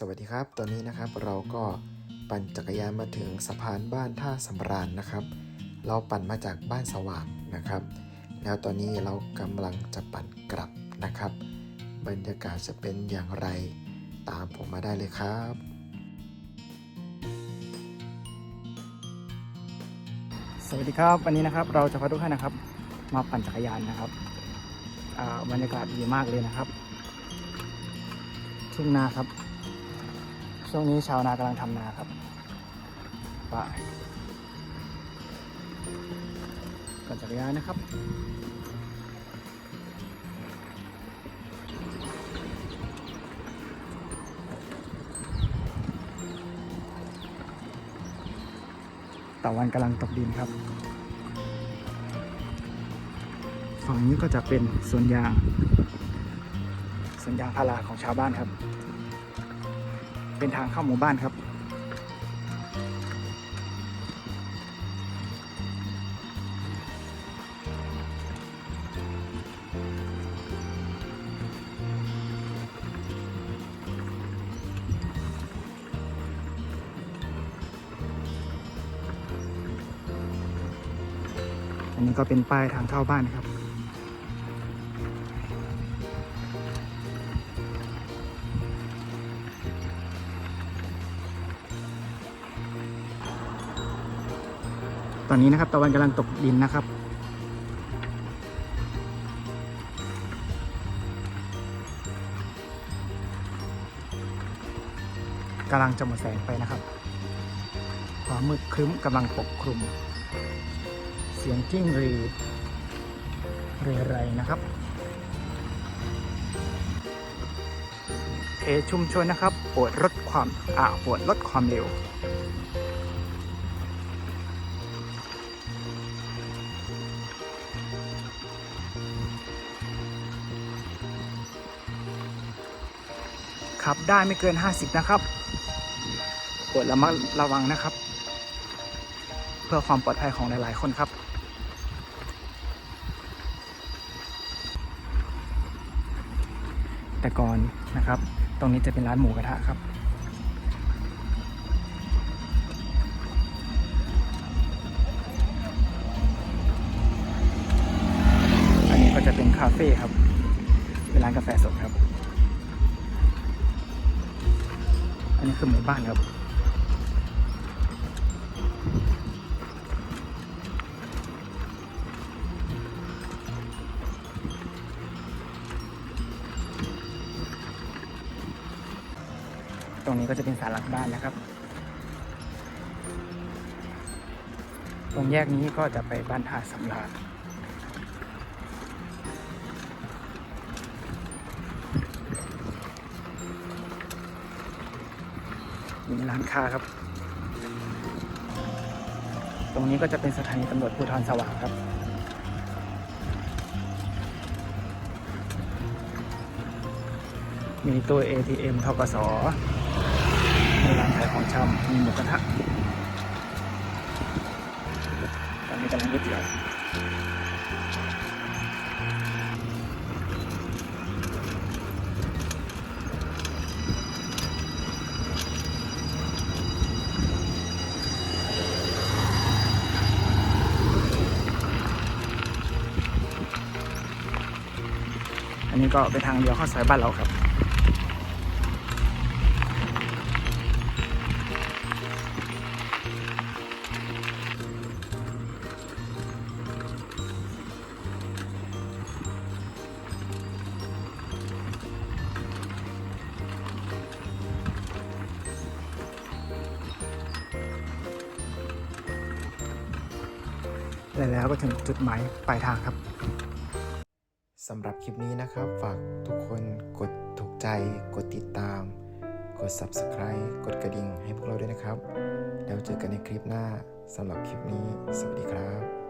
สวัสดีครับ ตอนนี้นะครับเราก็ปั่นจักรยานมาถึงสะพานบ้านท่าสำราญนะครับ เราปั่นมาจากบ้านสว่างนะครับ แล้วตอนนี้เรากำลังจะปั่นกลับนะครับ บรรยากาศจะเป็นอย่างไรตามผมมาได้เลยครับสวัสดีครับวันนี้นะครับเราจะพาทุกท่านนะครับ มาปั่นจักรยานนะครับบรรยากาศดีมากเลยนะครับ ทุ่งนาครับ ช่วงนี้ชาวนากำลังทำนาครับไปปั่นจักรยานนะครับตะวันกำลังตกดินครับ ฝั่งนี้ก็จะเป็นสวนยางสวนยางพาราของชาวบ้านครับ เป็นทางเข้าหมู่บ้านครับ อันนี้ก็เป็นป้ายทางเข้าบ้านครับ ตอนนี้นะครับตะวันกำลังตกดินนะครับ กำลังจะหมดแสงไปนะครับ ความมืดครึ้มกำลังปกคลุม เสียงจิ้งรีดเรไรนะครับเขตชุมชนนะครับ โปรดลดความอ่าโปรดลดความเร็ว ขับได้ไม่เกิน 50 นะครับโปรดระมัดระวังนะครับ เพื่อความปลอดภัยของหลาย ๆ คนครับ แต่ก่อนนะครับ ตรงนี้จะเป็นร้านหมูกระทะครับอันนี้ก็จะเป็นคาเฟ่ครับ เป็นร้านกาแฟสดครับ อันนี้คือหมู่บ้านครับ ตรงนี้ก็จะเป็นศาลหลักบ้านนะครับ ตรงแยกนี้ก็จะไปบ้านท่าสำราญ มีร้านค้าครับ ตรงนี้ก็จะเป็นสถานีตำรวจภูธรสว่างครับ มีตัว ATM ทกสมีร้านขายของชำมีหมูกระทะตอนนี้กำลังก๋วยเตี๋ยว นนี้ก็เป็นทางเลี้ยวเข้าซอยบ้านเราครับและแล้วก็ถึงจุดหมายปลายทางครับ สำหรับคลิปนี้นะครับ ฝากทุกคนกดถูกใจ กดติดตาม กด Subscribe กดกระดิ่งให้พวกเราด้วยนะครับ แล้วเจอกันในคลิปหน้าสำหรับคลิปนี้ สวัสดีครับ